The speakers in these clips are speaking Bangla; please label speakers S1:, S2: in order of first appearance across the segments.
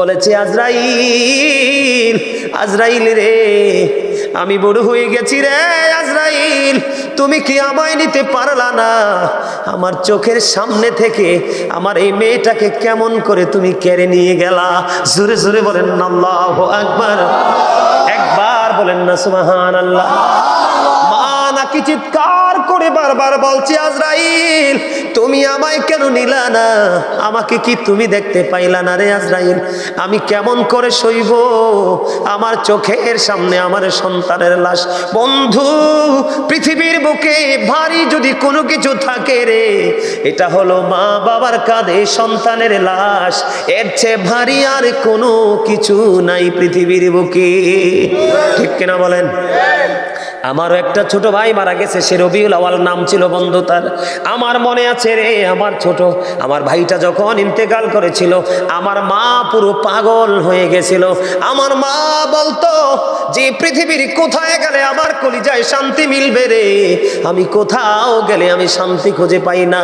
S1: বলেছে, আজরাইল আজরাইল রে, আমি বড় হয়ে গেছি রে, আজরাইল, তুমি কি আমায় নিতে পারলা না? আমার চোখের সামনে থেকে আমার এই মেয়েটাকে কেমন করে তুমি কেড়ে নিয়ে গেলা? জোরে জোরে বলেন, আল্লাহ একবার একবার বলেন না সুবাহান আল্লাহ নাকি চিৎকার করে বারবার বলছে, আজরাইল, তুমি আমায় কেন নিলা না? আমাকে কি তুমি দেখতে পাইলা না রে আজরাইল? আমি কেমন করে সইব? আমার চোখের সামনে আমার সন্তানের লাশ। বন্ধু, পৃথিবীর বুকে ভারী যদি কোনো কিছু থাকে রে, এটা হলো মা বাবার কাঁধে সন্তানের লাশ। এর চেয়ে ভারী আর কোনো কিছু নাই পৃথিবীর বুকে। ঠিক কিনা বলেন? আমারও একটা ছোট ভাই মারা গেছে, সে রবিউল আওয়াল নাম ছিল বন্ধু তার। আমার মনে আছে রে, আমার ছোট, আমার ভাইটা যখন ইন্তেকাল করেছিল, আমার মা পুরো পাগল হয়ে গেছিল। আমার মা বলতো, যে পৃথিবীর কোথায় গেলে আমার কলিজায় শান্তি মিলবে রে? আমি কোথাও গেলে আমি শান্তি খুঁজে পাই না।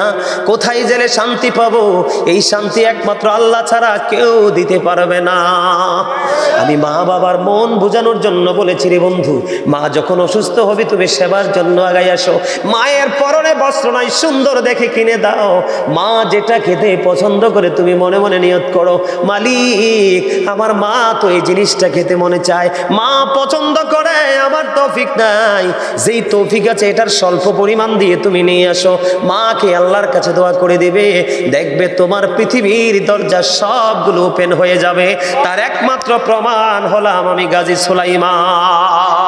S1: কোথায় গেলে শান্তি পাবো? এই শান্তি একমাত্র আল্লাহ ছাড়া কেউ দিতে পারবে না। আমি মা বাবার মন বোঝানোর জন্য বলেছি রে বন্ধু, মা যখন অসুস্থ হবে, তুমি সেবার জন্য আগাই আসো। মায়ের পরনে বস্ত্র নাই, সুন্দর দেখে কিনে দাও। মা যেটা খেতে পছন্দ করে তুমি মনে মনে নিয়ত করো। মালিক, আমার মা তো এই জিনিসটা খেতে মনে চায়। মা পছন্দ করে, আমার তৌফিক নাই। যেই তৌফিক আছে, এটার স্বল্প পরিমাণ দিয়ে তুমি নিয়ে আসো। মাকে আল্লাহর কাছে দোয়া করে দেবে। দেখবে তোমার পৃথিবীর দরজা সবগুলো ওপেন হয়ে যাবে। তার একমাত্র প্রমাণ হলাম আমি গাজী সুলাইমান।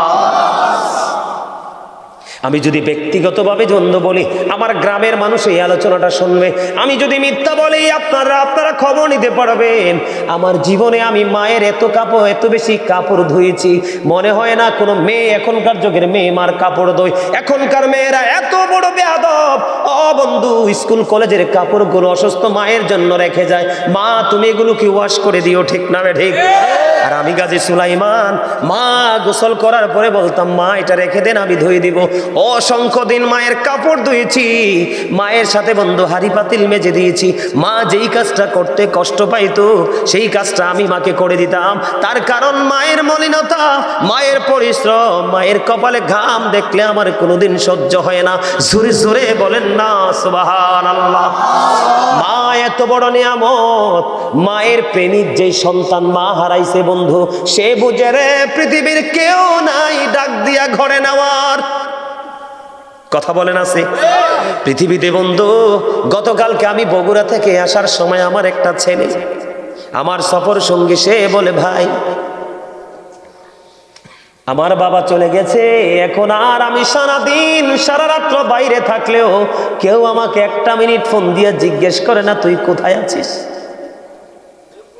S1: আমি যদি ব্যক্তিগতভাবে দ্বন্দ্ব বলি, আমার গ্রামের মানুষ এই আলোচনাটা শুনবে। আমি যদি মিথ্যা বলি, আপনারা আপনারা খবর নিতে পারবেন। আমার জীবনে আমি মায়ের এত কাপড়, এত বেশি কাপড় ধুয়েছি। মনে হয় না কোনো মেয়ে এখনকার যুগের মেয়ে মার কাপড় ধোয় এখনকার মেয়েরা এত বড় বেয়াদব। ও বন্ধু, স্কুল, কলেজের কাপড়গুলো অসুস্থ মায়ের জন্য রেখে যায়। মা, তুমি এগুলো কি ওয়াশ করে দিও ঠিক না ঠিক? আর আমি গাজী সুলাইমান, মা গোসল করার পরে বলতাম, মা, এটা রেখে দেন, আমি ধুয়ে দিব। অসংখ্য দিন মায়ের কাপড় ধুয়েছি, মায়ের সাথে বন্ধু হাড়ি পাতিল মেজে দিয়েছি। মা যেই কাজটা করতে কষ্ট পাইতো, সেই কাজটা আমি মাকে করে দিতাম। তার কারণ মায়ের মলিনতা, মায়ের পরিশ্রম, মায়ের কপালে ঘাম দেখলে আমার কোনোদিন সহ্য হয় না। জোরে জোরে বলেন না সুবাহান আল্লাহ মা, এত বড় নিয়ামত। মায়ের প্রেমিক যে সন্তান মা হারাইছে বন্ধু, সে বুঝে রে, পৃথিবীর কেউ নাই ডাক দিয়া ঘরে নেওয়ার। কথা বলেন আছে? পৃথিবীতে বন্ধু, গতকালকে আমি বগুড়া থেকে আসার সময় আমার একটা ছেলে, আমার সফর সঙ্গী সে বলে, ভাই, আমার বাবা চলে গেছে, এখন আর আমি সারা দিন সারা রাত্র বাইরে থাকলেও কেউ আমাকে একটা মিনিট ফোন দিয়ে জিজ্ঞেস করে না, তুই কোথায় আছিস?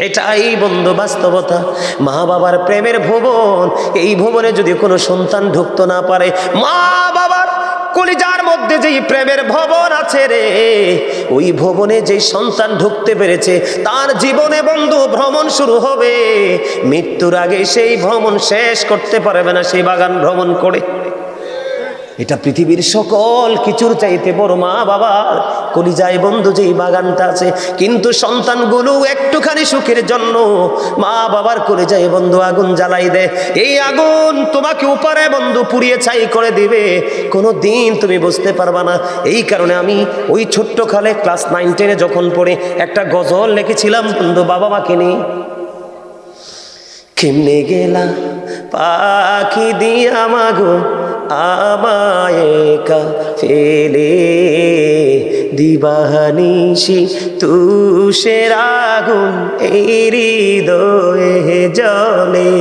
S1: এটাই বন্ধু বাস্তবতা। মা বাবার প্রেমের ভুবন, এই ভুবনে যদি কোনো সন্তান ঢুকতে না পারে, মা বাবার কলিজার মধ্যে যেই প্রেমের ভবন আছে রে, ওই ভবনে যেই সন্তান ঢুকতে পেরেছে, তার জীবনে বন্ধু ভ্রমণ শুরু হবে। মৃত্যুর আগে সেই ভ্রমণ শেষ করতে পারবে না, সেই বাগান ভ্রমণ করে। এটা পৃথিবীর সকল কিছুর চাইতে বড় মা বাবার কলিজায় বন্ধু যেই বাগানটা আছে, কিন্তু সন্তানগুলো একটুখানি সুখের জন্য মা বাবার কলিজায় বন্ধু আগুন জ্বালাই দেয়। এই আগুন তোমাকে উপরে বন্ধু পুড়িয়ে ছাই করে দিবে। কোনো দিন তুমি বুঝতে পারবা না। এই কারণে আমি ওই ছোট্ট খালে ক্লাস নাইন টেনে যখন পড়ে একটা গজল লিখেছিলাম, বন্ধু বাবা মাকে নিয়ে। কেমনে গেলা পাখি দিয়া মাগো আমায় একা ফেলে দিবানিসি তুষের আগুন এই জলে।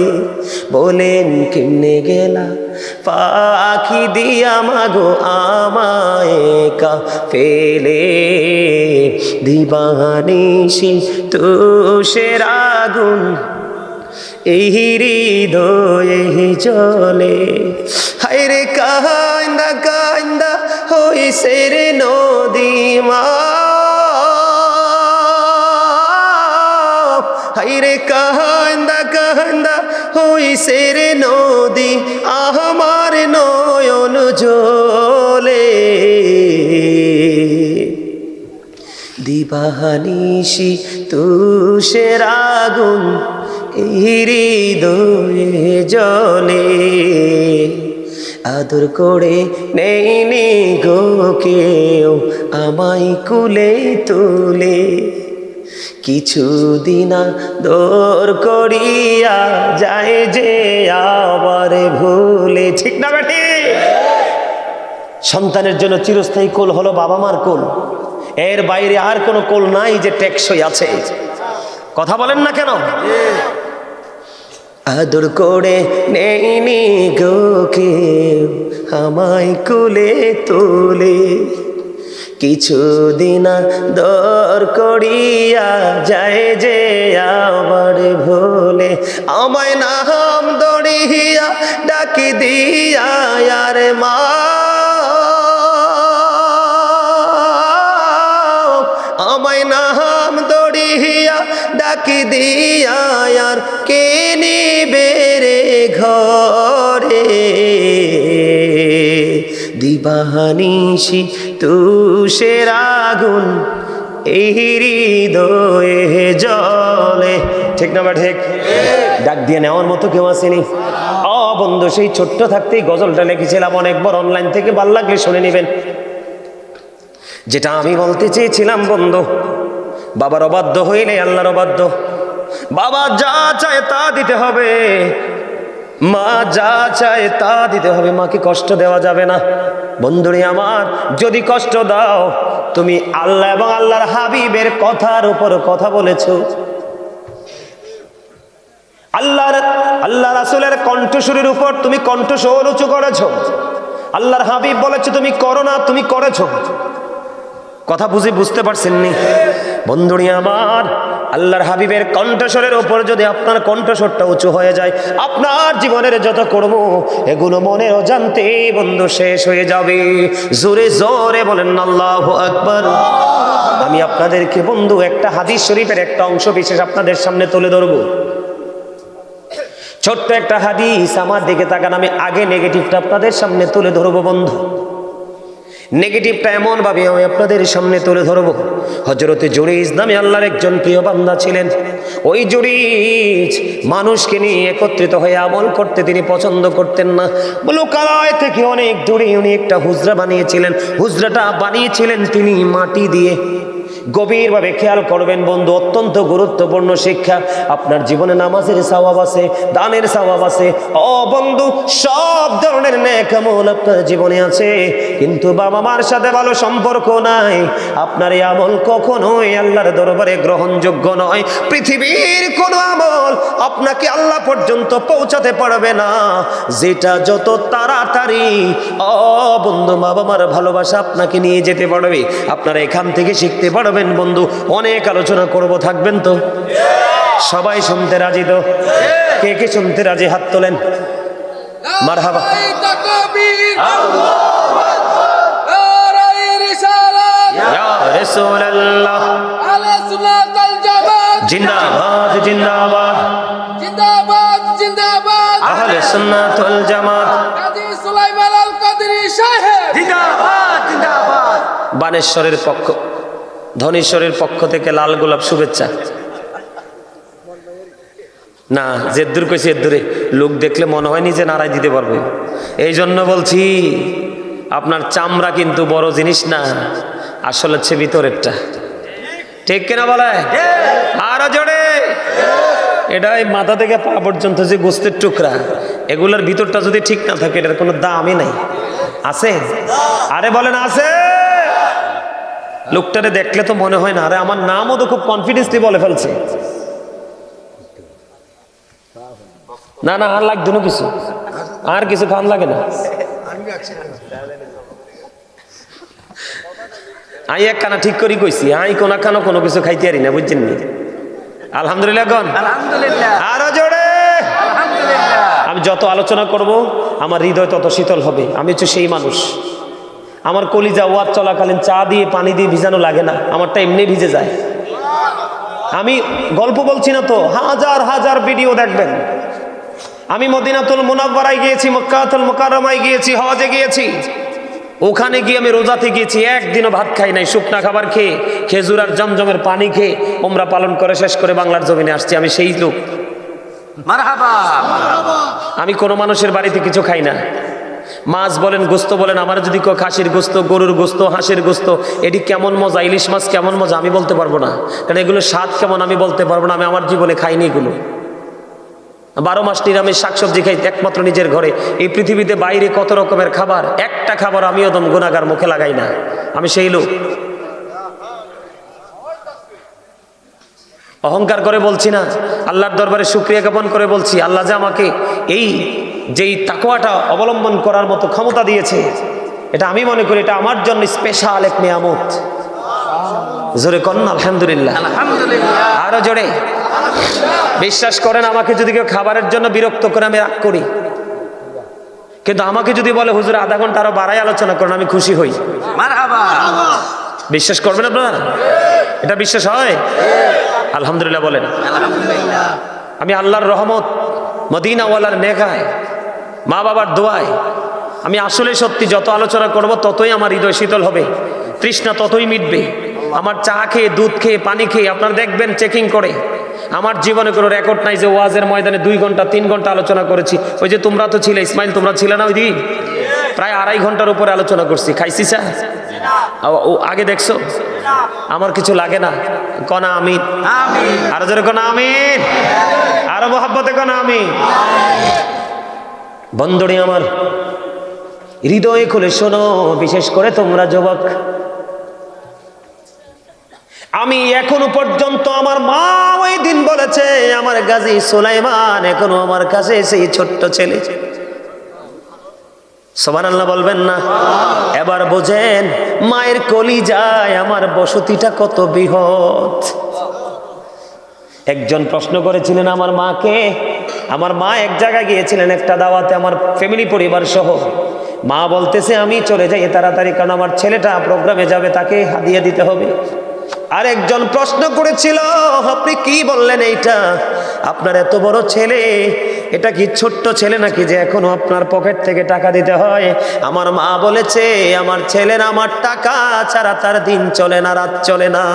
S1: বলেন কেমনে গেলা পাখি দিয়া মাগো আমায় একা ফেলে দিবানিসি তুষের আগুন এই হৃদয়ে জলে হায়রে কান্দা কান্দা হইছে রে নদী মা। হায়রে কান্দা কান্দা হইছে রে নদী আমার নয়ন জলে দিবাহানিসি তুষের আগুন হৃদয়ে জলে আদর করে নেই নি কেউ আমায় কুলে তুলে। কিছুদিনা দোর করিয়া যায় যে আবার ভুলে। ঠিক না বেটি? সন্তানের জন্য চিরস্থায়ী কোল হলো বাবা মার কোল। এর বাইরে আর কোনো কোল নাই যে টেকসই আছে। কথা বলেন না কেন? আদর করে নেইনি গো কেউ, আমায় কুলে তোলে। কিছুদিন দর করিয়া যায় যে আবার ভোলে। আমায় নাম দড়িয়া ডাকি দিয়া আর মা। আমায় নাম দড়িয়া ডাকি দিয়া আর কে রে ঘরে। দিবাহানিসি তুষের আগুন, এই হৃদয়ে জলে ঠিক না বা ঠিক? ডাক দিয়ে নেওয়ার মতো কেউ আসেনি। অ বন্ধু, সেই ছোট্ট থাকতেই গজলটা লিখেছিলাম অনেকবার অনলাইন থেকে, ভালো লাগলে শুনে নেবেন। যেটা আমি বলতে চেয়েছিলাম বন্ধু, বাবার অবাধ্য হইলে আল্লাহর অবাধ্য। বাবা যা চায় তা দিতে হবে। মা যা চায় তা দিতে হবে, মাকে কষ্ট দেওয়া যাবে না। বন্ধুরে আমার, যদি কষ্ট দাও, তুমি আল্লাহ এবং আল্লাহর হাবিবের কথার উপর কথা বলেছ। আল্লাহর আল্লাহ রাসুলের কণ্ঠস্বরের উপর তুমি কণ্ঠস্বর উঁচু করেছ। আল্লাহর হাবিব বলেছে, তুমি করো না, তুমি করেছ। কথা বুঝে বুঝতে পারছেন নি বন্ধুরি আমার আল্লাহর হাবিবের কণ্ঠস্বরের ওপর যদি আপনার কণ্ঠস্বরটা উঁচু হয়ে যায়, আপনার জীবনের যত করব, এগুলো মনের অজান্তে বন্ধু শেষ হয়ে যাবে। জোরে জোরে বলেন, আল্লাহ আকবর। আমি আপনাদেরকে বন্ধু একটা হাদিস শরীফের একটা অংশ বিশেষ আপনাদের সামনে তুলে ধরবো। ছোট্ট একটা হাদিস আমার দিকে তাকান, আমি আগে নেগেটিভটা আপনাদের সামনে তুলে ধরবো বন্ধু। নেগেটিভটা এমনভাবে আমি আপনাদের সামনে তুলে ধরব। হজরতে জুরিজ নামে আল্লাহর একজন প্রিয় বান্দা ছিলেন। ওই জুরিজ মানুষকে নিয়ে একত্রিত হয়ে আমল করতে তিনি পছন্দ করতেন না। লোকালয় থেকে অনেক দূরে উনি একটা হুজরা বানিয়েছিলেন। হুজরাটা বানিয়েছিলেন তিনি মাটি দিয়ে। গভীরভাবে খেয়াল করবেন বন্ধু, অত্যন্ত গুরুত্বপূর্ণ শিক্ষা। আপনার জীবনে নামাজের সওয়াব আছে, দানের স্বভাব আছে। ও বন্ধু, সব ধরনের নেকামল আপনার জীবনে আছে। কিন্তু বাবা মার সাথে ভালো সম্পর্ক নাই। আপনার এই আমল কখনোই আল্লাহর দরবারে গ্রহণযোগ্য নয়। পৃথিবীর কোনো আমল আপনাকে আল্লাহ পর্যন্ত পৌঁছাতে পারবে না। যেটা যত তাড়াতাড়ি, ও বন্ধু বাবা মার ভালোবাসা আপনাকে নিয়ে যেতে পারবে। আপনারা এখান থেকে শিখতে পারবেন। বন্ধু, অনেক আলোচনা করব, থাকবেন তো? সবাই শুনতে রাজি তো? কে কে শুনতে রাজি? হাত তোলেন। বানেশ্বরের পক্ষ। ধনেশ্বরের পক্ষ থেকে লাল গোলাপ শুভেচ্ছা। না, জেদ্দুর কইছি এদ্দুরে লোক দেখলে মনে হয়নি যে নাড়াই দিতে পারবে। এই জন্য বলছি, আপনার চামড়া কিন্তু বড় জিনিস না, আসলে হচ্ছে ভিতরেরটা ঠিক কিনা বলে? আরও জোরে। এটা এই মাথা থেকে পা পর্যন্ত যে গোস্তের টুকরা, এগুলোর ভিতরটা যদি ঠিক না থাকে, এটার কোনো দামই নাই। আছে? আরে বলেন, আছে? লোকটারে দেখলে তো মনে হয় না। আরে আমার নামও তো খুব কনফিডেন্সলি বলে ফেলছে। না না আর লাগতো না কিছু। আর কিছু খান লাগে না। আই এক কানা ঠিক করি কইছি আই কোনা খানো কোনো কিছু খাইতে পারি না বুঝছেন নি? আলহামদুলিল্লাহ গন। আলহামদুলিল্লাহ। আরও জোরে। আমি যত আলোচনা করব আমার হৃদয় তত শীতল হবে। আমি হচ্ছে সেই মানুষ। আমার কলিজা ওয়ার চলাকালীন চা দিয়ে পানি দিয়ে ভিজানো লাগে না আমারটা এমনি ভিজে যায়। আমি গল্প বলছি না তো হাজার হাজার ভিডিও দেখবেন। আমি মদিনাতুল মুনাব্বারায় গিয়েছি মক্কাতুল মোকারমায় গিয়েছি হজে গিয়েছি। ওখানে গিয়ে আমি রোজাতে গিয়েছি একদিনও ভাত খাই নাই শুকনা খাবার খেয়ে খেজুর আর জমজমের পানি খেয়ে ওমরা পালন করে শেষ করে বাংলার জমিনে আসছি আমি সেই লোক। আমি কোনো মানুষের বাড়িতে কিছু খাই না। মাছ বলেন, গোস্ত বলেন, আমার যদি খাসির গোস্ত, গরুর গোস্ত, হাঁসের গোস্ত, এটি কেমন মজা? ইলিশ মাছ কেমন মজা? আমি বলতে পারব না। কারণ এগুলো স্বাদ কেমন আমি বলতে পারব না। আমি আমার জীবনে খাইনি এগুলো। বারো মাস নিরামিষ শাকসবজি খাই একমাত্র নিজের ঘরে। এই পৃথিবীতে বাইরে কত রকমের খাবার? একটা খাবার আমিও দম গুণাগার মুখে লাগাই না। আমি সেই লোক। অহংকার করে বলছি না। আল্লাহর দরবারে শুক্রিয়া জ্ঞাপন করে বলছি, আল্লাহ যে আমাকে এই যেই তাকোয়াটা অবলম্বন করার মতো ক্ষমতা দিয়েছে এটা আমি মনে করি এটা আমার জন্য স্পেশাল এক নিয়ামত। জোরে কন্যা আলহামদুলিল্লাহ।
S2: আলহামদুলিল্লাহ।
S1: আরও জোরে। বিশ্বাস করেন আমাকে যদি কেউ খাবারের জন্য বিরক্ত করে আমি রাগ করি। কিন্তু আমাকে যদি বলে হুজুর আধা ঘণ্টা আরও বাড়াই আলোচনা করেন আমি খুশি হই। বিশ্বাস করবেন আপনারা? এটা বিশ্বাস হয়? আলহামদুলিল্লাহ বলেন। আমি আল্লাহর রহমত মদিনাওয়ালার মেঘায় মা বাবার দোয়ায় আমি আসলে সত্যি যত আলোচনা করব ততই আমার হৃদয় শীতল হবে তৃষ্ণা ততই মিটবে। আমার চা খেয়ে দুধ খেয়ে পানি খেয়ে আপনারা দেখবেন চেকিং করে। আমার জীবনে কোনো রেকর্ড নাই যে ওয়াজের ময়দানে দুই ঘণ্টা তিন ঘণ্টা আলোচনা করেছি। ওই যে তোমরা তো ছিলে ইসমাইল তোমরা ছিলে না ওই দিন? প্রায় আড়াই ঘণ্টার উপরে আলোচনা করছি। খাইছি চা ও আগে দেখছ? আমার কিছু লাগে না। কনা
S2: আমি
S1: আরও জোরে কোন আমিন। আরও মহাব্বতে কোন আমিন। বন্ধুরি আমার। হৃদয়ে খুলে শোনো, বিশেষ করে তোমরা যুবক। আমি এখনও পর্যন্ত আমার মা ওই দিন বলেছে, আমার গাজী সুলাইমান এখনও আমার কাছে সেই ছোট্ট ছেলে। সবার আল্লাহ বলবেন না। এবার বোঝেন, মায়ের কলি যায় আমার বসতিটা কত বৃহৎ। একজন প্রশ্ন করেছিলেন আমার মাকে আমার মা এক জায়গায় গিয়েছিলেন, একটা দাওয়াতে আমার ফ্যামিলি পরিবার সহ। মা বলতেছে, আমি চলে যাই, তাড়াতাড়ি, কারণ আমার ছেলেটা প্রোগ্রামে যাবে, তাকে হাদিয়ে দিতে হবে। আর একজন প্রশ্ন করেছিল, আপনি কি বললেন এইটা? আপনার এত বড় ছেলে, এটা কি ছোট্ট ছেলে নাকি যে এখনও আপনার পকেট থেকে টাকা দিতে হয়? আমার মা বলেছে, আমার ছেলের, আমার টাকা ছাড়া তার দিন চলে না, রাত চলে না।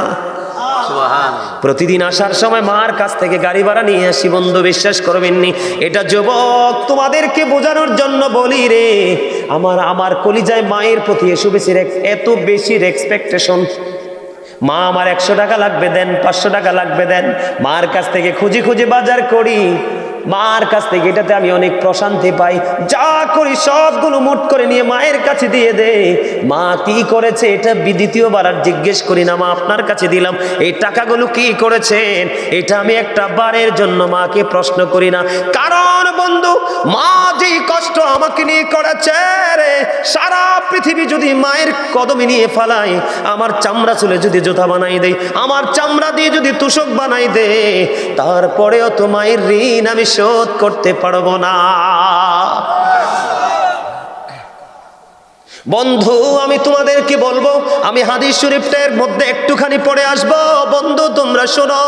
S1: প্রতিদিন আসার সময় মার কাছ থেকে গাড়ি ভাড়া নিয়ে আসি, বন্ধু বিশ্বাস করবেননি। এটা যুবক, তোমাদেরকে বোঝানোর জন্য বলি রে, আমার আমার কলিজায় মায়ের প্রতি এসব বেশি এত বেশি এক্সপেকটেশন মা আমার একশো টাকা লাগবে দেন, পাঁচশো টাকা লাগবে দেন। মার কাছ থেকে খুঁজে খুঁজে বাজার করি। মার কাছ থেকে এটাতে আমি অনেক প্রশান্তি পাই। যা করি সবগুলো মুট করে নিয়ে মায়ের কাছে দিয়ে দে। মা কি করেছে এটা দ্বিতীয়বার আর জিজ্ঞেস করি না, মা আপনার কাছে দিলাম। এই টাকাগুলো কি করেছেন? এটা আমি একটা বারের জন্য মাকে প্রশ্ন করি না। কারণ বন্ধু, মা যেই কষ্ট আমাকে নিয়ে করেছে রে, সারা পৃথিবী যদি মায়ের কদমে নিয়ে ফালাই, আমার চামড়া চুলে যদি জুতা বানাই দেয় আমার চামড়া দিয়ে যদি তুষক বানাই দে, তারপরেও তো মায়ের ঋণ আমি শোধ করতে পারব না। বন্ধু, আমি তোমাদেরকে বলব, আমি হাদিস শরীফটার মধ্যে একটুখানি পড়ে আসব। বন্ধু, তোমরা শোনো।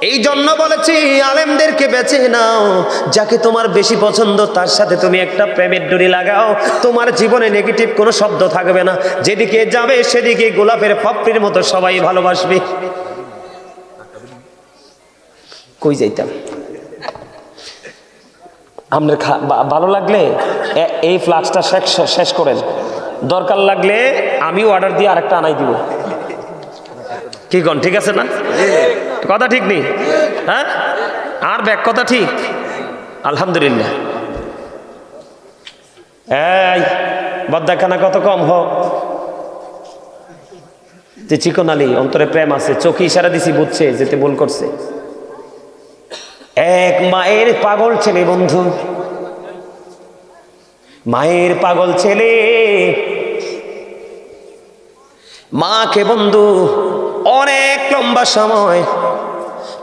S1: এই জন্য বলেছি, আলেমদেরকে বেছে নাও। যাকে তোমার বেশি পছন্দ, তার সাথে তুমি একটা প্রেমের ডুরি লাগাও। তোমার জীবনে নেগেটিভ কোনো শব্দ থাকবে না। যেদিকে যাবে, সেদিকে গোলাপের পাপড়ির মতো সবাই ভালোবাসবে। কই যাইতাম? আপনার ভালো লাগলে এই ফ্লাক্সটা শেষ শেষ করেন। দরকার লাগলে আমি অর্ডার দিয়ে আরেকটা আনাই দিব। কি কন ঠিক আছে না? কথা ঠিক নেই হ্যাঁ? আর ব্যাক কথা ঠিক? আলহামদুলিল্লাহ। এই বদ্দাখানা কত কম হোক যে চিকন আলী অন্তরে প্রেম আছে। চোখে ইশারা দিছি বুঝছে যেতে ভুল করছে। এক মায়ের পাগল ছেলে, বন্ধু। মায়ের পাগল ছেলে। মাকে, বন্ধু, অনেক লম্বা সময়,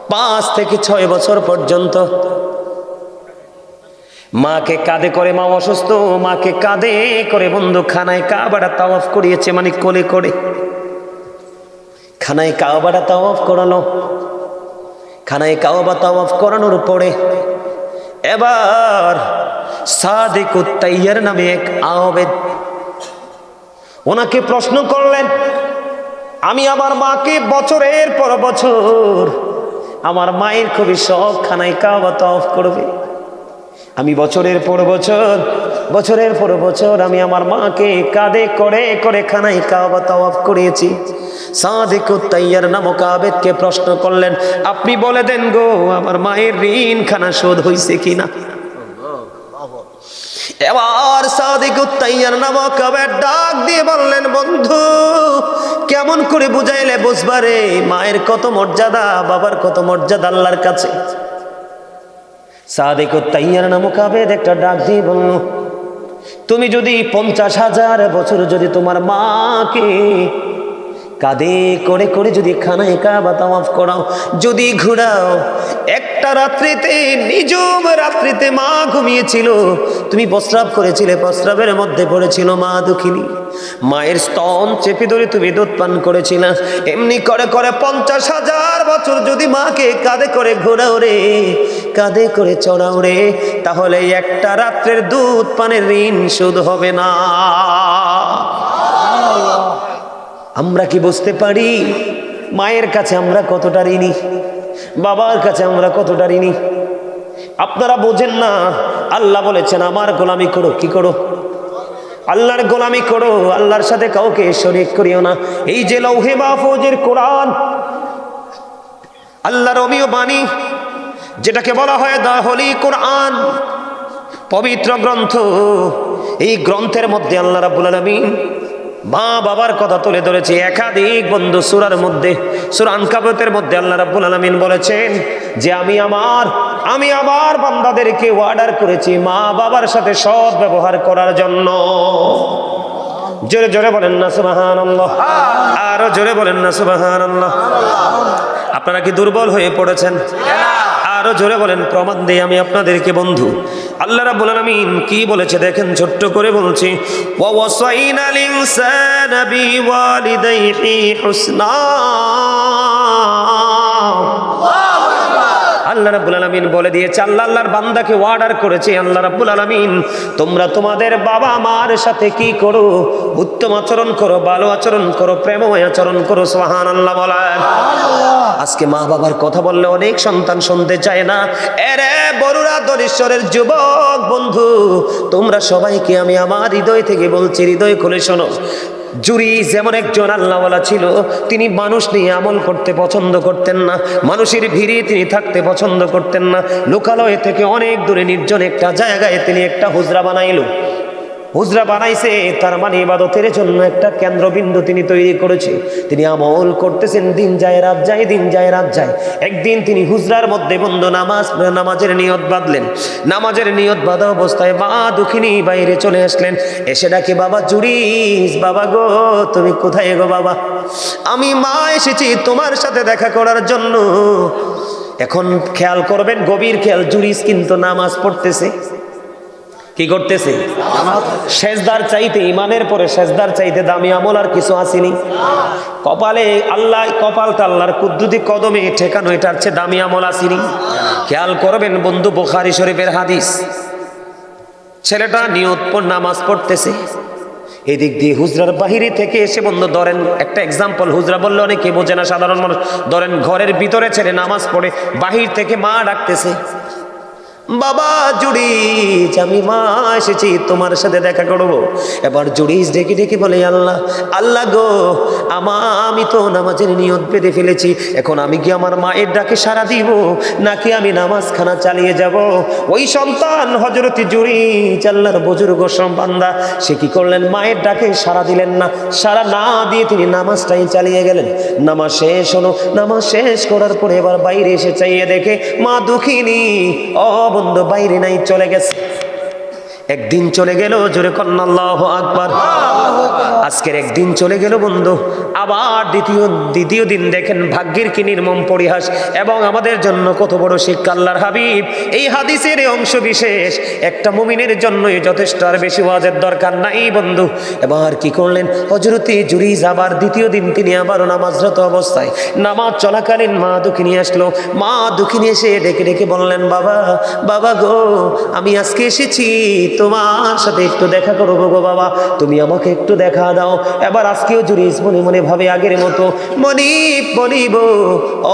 S1: পাঁচ থেকে ছয় বছর পর্যন্ত। মাকে কাঁধে করে মা অসুস্থ, মাকে কাঁধে করে বন্ধু খানায় কাবাটা তাওয়াফ করিয়েছে মানে কোলে করে। খানায় কাবাটা তাওয়াফ করালো। খানায় কাওবা তাওয়াফ করানোর পরে এবার সাদিক উত্তাইয়ার নামে এক আবেদ ওনাকে প্রশ্ন করলেন, আমি আমার মাকে বছরের পর বছর আমার মায়ের খুবই শখ খানায় কাওয়া তফ করবে। আমি বছরের পর বছর, বছরের পর বছর আমি আমার মাকে কাঁধে করে করে খানায় কাবা তওয়াফ করিয়েছি। সাদেক তাইয়ার নামক আবেদকে প্রশ্ন করলেন, আপনি বলে দেন গো, আমার মায়ের ঋণ খানা শোধ হয়েছে কিনা? এবার সাদিক তাইয়ার নামক আবেদ ডাক দিয়ে বললেন, বন্ধু, কেমন করে বুঝাইলে বুঝবারে, মায়ের কত মর্যাদা, বাবার কত মর্যাদা আল্লাহর কাছে? সাদেক তাইয়ার নামক আবেদ একটা ডাক দিয়ে বলল, তুমি যদি পঞ্চাশ হাজার বছর যদি তোমার মাকে কাঁধে করে করে যদি খানায় কাবা তাওয়াফ করাও, যদি ঘুরাও, একটা রাত্রিতে নিজম রাত্রিতে মা ঘুমিয়েছিল, তুমি প্রস্রাব করেছিলে, প্রস্রাবের মধ্যে পড়েছিল মা দুঃখিনী। মায়ের স্তন চেপে ধরে তুমি দুধ পান করেছিলে। এমনি করে করে পঞ্চাশ হাজার বছর যদি মাকে কাঁধে করে ঘোরাও রে কাঁধে করে চড়াও রে, তাহলে একটা রাত্রের দুধ পানের ঋণ শোধ হবে না। আমরা কি বুঝতে পারি মায়ের কাছে আমরা কতটা ঋণী, বাবার কাছে আমরা কতটা ঋণী? আপনারা বোঝেন না, আল্লাহ বলেছেন, আমার গোলামি করো, কি করো? আল্লাহর গোলামি করো, আল্লাহর সাথে কাউকে শরিক করিও না। এই যে লৌহে মাহফুজের কোরআন, আল্লাহর অমীয় বাণী যেটাকে বলা হয় দা হলি কোরআন। পবিত্র গ্রন্থ। এই গ্রন্থের মধ্যে আল্লাহ রাব্বুল আলামিন মা বাবার কথা তুলে ধরেছে। একাধিক বন্ধু সুরার মধ্যে, সুর আনকাবতের মধ্যে আল্লাহ রাব্বুল আলামিন বলেছেন যে আমি আমার আমি আমার বান্দাদেরকে অর্ডার করেছি মা বাবার সাথে সৎ ব্যবহার করার জন্য। জোরে জোরে বলেন না, সুবহানাল্লাহ। আরও জোরে বলেন না, সুবহানাল্লাহ। আপনারা কি দুর্বল হয়ে পড়েছেন? আরও জোরে বলেন, প্রমাণ দিয়ে আমি আপনাদেরকে বন্ধু। আল্লাহ রাব্বুল আলামিন কি বলেছে দেখেন, ছোট্ট করে বলছি ওয়া ওয়াসাইনাল ইনসানা বিওয়ালিদাইহি হুসনা। আল্লাহ রাব্বুল আলামিন বলে দিয়েছে আল্লাহ আল্লাহর বান্দাকে অর্ডার করেছে আল্লাহ রাব্বুল আলামিন তোমরা তোমাদের বাবা মার সাথে কি করো? উত্তম আচরণ করো ভালো আচরণ করো প্রেমময় আচরণ করো সুবহানাল্লাহ বলেন আজকে মা বাবার কথা বললে অনেক সন্তান শুনতে চায় না। এরে বড়ুরা দরিশ্বরের যুবক বন্ধু তোমরা সবাইকে আমি আমার হৃদয় থেকে বলছি হৃদয় খুলে শোনো। জুরি যেমন একজন আল্লাহওয়ালা ছিল, তিনি মানুষ নিয়ে আমল করতে পছন্দ করতেন না, মানুষের ভিড়ে তিনি থাকতে পছন্দ করতেন না। লোকালয় থেকে অনেক দূরে নির্জন একটা জায়গায় তিনি একটা হুজরা বানাইল। হুজরা বানাইছে, তার মানে ইবাদতের জন্য একটা কেন্দ্রবিন্দু তিনি তৈরি করেছে। তিনি আমল করতেছেন, দিন যায়, রাত যায়, দিন যায়, রাত যায়। একদিন তিনি হুজরার মধ্যে বন্ধ নামাজ, নামাজের নিয়ত বাঁধলেন। নামাজের নিয়ত বাঁধা অবস্থায় মা দুঃখিনী বাইরে চলে আসলেন। এসে ডাকে, বাবা জুরিস বাবা গো, তুমি কোথায় গো বাবা? আমি মা এসেছি তোমার সাথে দেখা করার জন্য। এখন খেয়াল করবেন, গভীর খেয়াল জুরিস কিন্তু নামাজ পড়তেছে। কি করতেছে? সেজদার চাইতে ইমানের পরে সেজদার চাইতে দামি আমল আর কিছু আসেনি। কপালে আল্লাহ, কপালটা আল্লাহর কুদ্দুতি কদমে ঠেকানো, এটার চেয়ে দামি আমল আসেনি। খেয়াল করবেন বন্ধু, বোখারি শরীফের হাদিস। ছেলেটা নিয়ত নামাজ পড়তেছে। এদিক দিয়ে হুজরার বাহিরে থেকে এসে বন্ধু, ধরেন একটা এক্সাম্পল হুজরা বললে, অনেকে বোঝে না, সাধারণ মানুষ। ধরেন ঘরের ভিতরে ছেলে নামাজ পড়ে, বাহির থেকে মা ডাকতেছে। বাবা জুড়িস আমি মা এসেছি, তোমার সাথে দেখা করব। এবার জুড়িস ডেকে ডেকে বলে, আল্লাহ আল্লাহ গো, আমা, আমি তো নামাজের নিয়ত বেঁধে ফেলেছি। এখন আমি কি আমার মায়ের ডাকে সারা দিব, নাকি আমি নামাজখানা চালিয়ে যাব? ওই সন্তান হজরতি জুড়িস আল্লাহর বুজুর্গ সম্বান্দা সে কি করলেন? মায়ের ডাকে সারা দিলেন না। সারা না দিয়ে তিনি নামাজটাই চালিয়ে গেলেন। নামাজ শেষ হলো। নামাজ শেষ করার পরে এবার বাইরে এসে চাইয়ে দেখে, মা দুঃখিনী ও বন্ধু বাইরে নাই, চলে গেছে। একদিন চলে গেল, জোরে কন্নাল্লাহ আকবার। আজকের একদিন চলে গেল বন্ধু। আবার দ্বিতীয় দ্বিতীয় দিন দেখেন ভাগ্যের কি নির্মম পরিহাস এবং আমাদের জন্য কত বড় শিক্ষা আল্লাহর হাবিব। এই হাদিসের অংশ বিশেষ। একটা মুমিনের জন্যই যথেষ্ট আর বেশি ওয়াজের দরকার নাই বন্ধু। এবার কি করলেন? হজরতে জুরিজ আবার দ্বিতীয় দিন তিনি আবারও নামাজরত অবস্থায় নামাজ চলাকালীন মা দুঃখিনী আসলো। মা দুঃখিনী এসে ডেকে ডেকে বললেন, বাবা বাবা গো, আমি আজকে এসেছি। তোমার সাথে একটু দেখা করব গো বাবা। তুমি আমাকে একটু দেখা দাও। এবার আজকেও জুরিস মনে মনে ভাবে আগের মতো মনিব মনিব,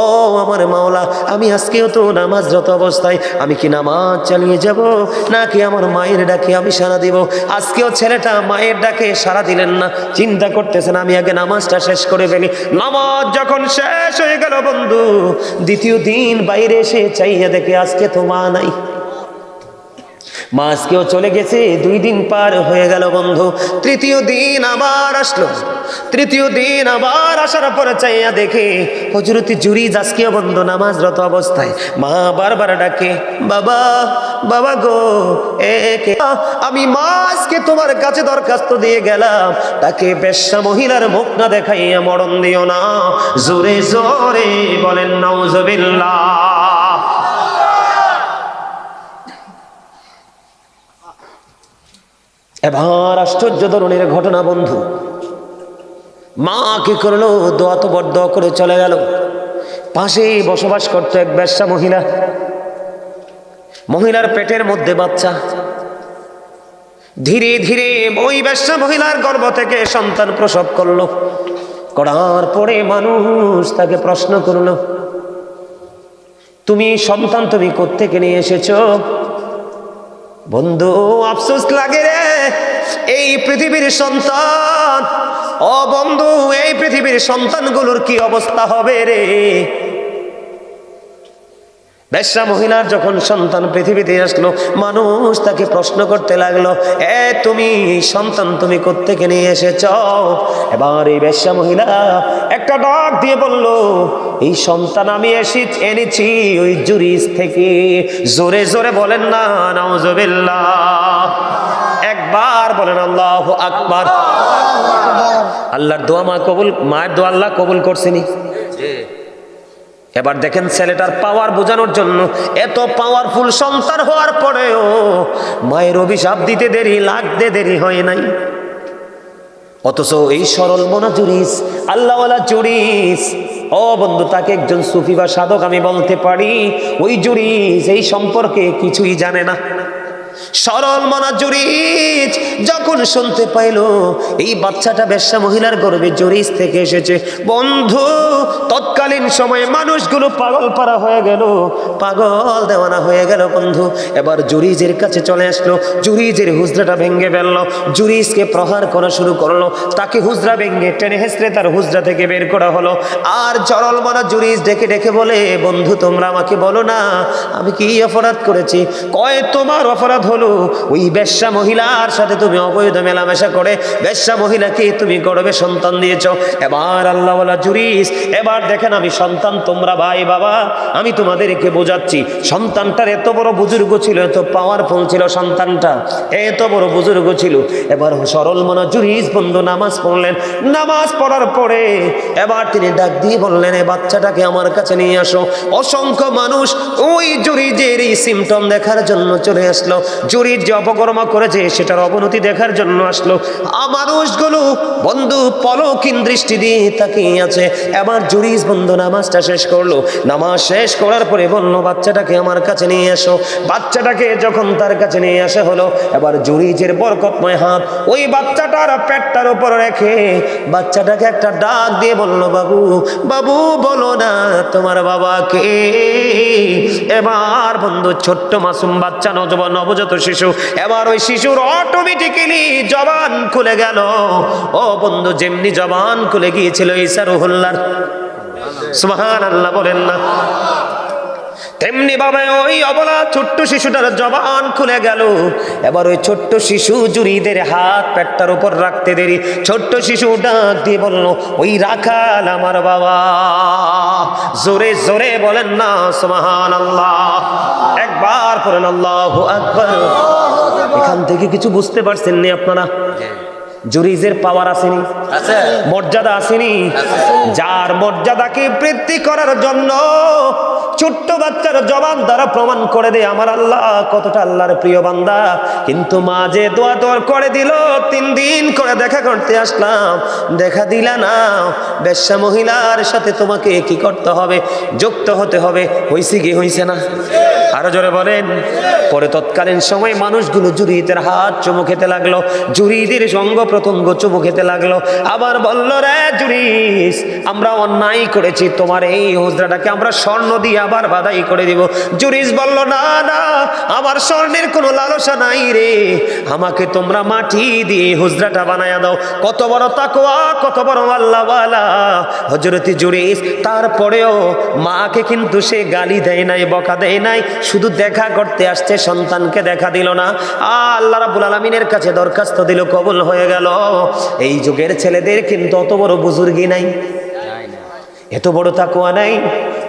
S1: ও আমার মাওলা, আমি আজকেও তো নামাজরত অবস্থায়, আমি কি নামাজ চালিয়ে যাব? নাকি আমার মায়ের ডাকে আমি সারা দিব? আজকেও ছেলেটা মায়ের ডাকে সারা দিলেন না, চিন্তা করতেছেন আমি আগে নামাজটা শেষ করে ফেলি। নামাজ যখন শেষ হয়ে গেল বন্ধু, দ্বিতীয় দিন বাইরে এসে চাইয়া দেখে আজকে তো মা নাই। মা আজকেও চলে গেছে, দুই দিন পার হয়ে গেল বন্ধু। তৃতীয় দিন আবার আসলো। তৃতীয় দিন আবার আসার পরে চাইয়া দেখে হজরতি জুরি আজকেও বন্ধু? নামাজরত অবস্থায়। মা বারবার ডাকে, বাবা বাবা গো একে আমি মা আজকে তোমার কাছে দরখাস্ত দিয়ে গেলাম। তাকে বেশ্যা মহিলার মুখ না দেখাইয়া মরণ দিও না। জোরে জোরে বলেন, নাউজবিল্লাহ। এবার আশ্চর্য ধরনের ঘটনা, বন্ধু। মা কি করল, দোয়া তো বড় দোয়া করে চলে গেল। পাশেই বসবাস করতো এক ব্যবসা মহিলা। মহিলার পেটের মধ্যে বাচ্চা। ধীরে ধীরে ওই ব্যবসা মহিলার গর্ভ থেকে সন্তান প্রসব করল। করার পরে মানুষ তাকে প্রশ্ন করল, তুমি সন্তান তুমি কোত্থেকে নিয়ে এসেছ? বন্ধু, আফসোস লাগে রে এই পৃথিবীর সন্তান। ও বন্ধু, এই পৃথিবীর সন্তানগুলোর কি অবস্থা হবে রে? বেশ্যা মহিলার যখন সন্তান পৃথিবীতে আসলো, মানুষ তাকে প্রশ্ন করতে লাগল, এ, তুমি সন্তান তুমি কোত্থেকে নিয়ে এসেছ? এবার এই বেশ্যা মহিলা একটা ডাক দিয়ে বলল, এই সন্তান আমি এসে এনেছি ওই জুরিস থেকে। জোরে জোরে বলেন, না, নাউজুবিল্লাহ। একবার বলেন, আল্লাহ আকবার। আল্লাহর দোয়া মা কবুল, মায়ের দোয়া আল্লাহ কবুল করছেনি। এবার দেখেন ছেলেটার পাওয়ার বোঝানোর জন্য এত পাওয়ারফুল সন্তান হওয়ার পরেও মায়ের অভিশাপ দিতে দেরি, লাগতে দেরি হয় নাই। অথচ এই সরল মনা জুরিস আল্লাহওয়ালা জুরিস ও বন্ধু, তাকে একজন সুফি বা সাধক আমি বলতে পারি, ওই জুরিস এই সম্পর্কে কিছুই জানে না। সরল মনা জুরিজ যখন শুনতে পাইল, এই বাচ্চাটা বেশ্যা মহিলার গর্বে জুরিজ থেকে এসেছে। বন্ধু, তৎকালীন সময়ে মানুষগুলো পাগল পারা হয়ে গেল। পাগল দেওয়ানা হয়ে গেল, বন্ধু। এবার জুরিজের কাছে চলে আসলো। জুরিজের হুজরাটা ভেঙে ফেলল। জুরিজকে প্রহার করা শুরু করল। তাকে হুজরা ভেঙে টেনে হেসড়ে তার হুজরা থেকে বের করা হলো। আর জরল মনা জুরিজ ডেকে ডেকে বলে, বন্ধু, তোমরা আমাকে বলো না, আমি কি অপরাধ করেছি? কয় তোমার অপরাধ হলো, ওই বেশ্যা মহিলার সাথে তুমি অবৈধ মেলামেশা করে, বেশ্যা মহিলাকে তুমি গর্বে সন্তান দিয়েছ। এবার আল্লাহ জুরিস, এবার দেখেন আমি সন্তান, তোমরা ভাই, বাবা, আমি তোমাদেরকে বোঝাচ্ছি, সন্তানটার এত বড় বুজুর্গ ছিল, এত পাওয়ারফুল ছিল সন্তানটা, এত বড় বুজুর্গ ছিল। এবার সরল মনা জুরিস বন্ধু, নামাজ পড়লেন। নামাজ পড়ার পরে এবার তিনি ডাক দিয়ে বললেন এই বাচ্চাটাকে আমার কাছে নিয়ে আসো। অসংখ্য মানুষ ওই জুরিজের এই সিমটম দেখার জন্য চলে আসলো। জুরির যে অপকর্ম করেছে সেটার অবনতি দেখার জন্য আসলো। মানুষগুলো বন্ধু পলকিন দৃষ্টি দিয়ে তাকিয়ে আছে। এবার জুরিজ বন্ধু নামাজটা শেষ করল। নামাজ শেষ করার পরে বলল, বাচ্চাটাকে আমার কাছে নিয়ে এসো। বাচ্চাটাকে যখন তার কাছে নিয়ে আসা হলো, এবার জুরিজের বরকতময় হাত, ওই বাচ্চাটার পেটটার উপর রেখে বাচ্চাটাকে একটা ডাক দিয়ে বলল, বাবু বাবু, বলো না তোমার বাবাকে। এবার বন্ধু ছোট্ট মাসুম বাচ্চা, নজব নবজাত শিশু, এবার ওই শিশুর অটোমেটিক্যালি জবান খুলে গেল। ও বন্ধু, যেমনি জবান খুলে গিয়েছিল ইসারুহুল্লার সুবহান আল্লাহ বলেন না। তেমনি ভাবে ওই অবলা ছোট্ট শিশুটার জবান খুলে গেল। এবার ওই ছোট্ট শিশু জুরিদের হাত পেটটার উপর রাখতে দেরি। ছোট্ট শিশু ডাক দিয়ে বলল, ওই রাখাল আমার বাবা। জোরে জোরে বলেন না সুবহান আল্লাহ একবার করেন আল্লাহ আকবার। এখান থেকে কিছু বুঝতে পারছেন নি আপনারা? জুরিজের পাওয়ার আসেনি। মর্যাদা আসেনি। যার মর্যাদাকে বৃদ্ধি করার জন্য ছোট্ট বাচ্চার জবান দ্বারা প্রমাণ করে দেয় আমার আল্লাহ কতটা আল্লাহর প্রিয় বান্দা। কিন্তু মা যে দোয়া তোর করে দিল তিন দিন করে দেখা করতে আসলাম। দেখা দিলা না। বেশ্যা মহিলার সাথে তোমাকে কি করতে হবে? যুক্ত হতে হবে। হইছে কি হইছে না? আরও জোরে বলেন। পরে তৎকালীন সময় মানুষগুলো জুরিদের হাত চুমু খেতে লাগল। জুরিদের সঙ্গ প্রতঙ্গ চুমু খেতে লাগল। আবার বলল, রে জুরিস, আমরা অন্যায় করেছি। তোমার এই হুজরাটাকে আমরা স্বর্ণ দিয়ে আবার বাধাই করে দিব। জুরিস বলল, না না, আমার স্বর্ণের কোনো লালসা নাই রে। আমাকে তোমরা মাটি দিয়ে হুজরাটা বানায়া দাও। কত বড় তাকোয়া কত বড় আল্লাহওয়ালা। হজরতি জুরিস, তারপরেও মাকে কিন্তু সে গালি দেয় নাই, বকা দেয় নাই। শুধু দেখা করতে আসছে সন্তানকে দেখা দিল না। আল্লাহ রাবুল আলমিনের কাছে দরখাস্ত দিল কবুল হয়ে গেল। এই যুগের ছেলেদের কিন্তু অত বড় বুজুর্গি নাই। এত বড় তাকুয়া নাই।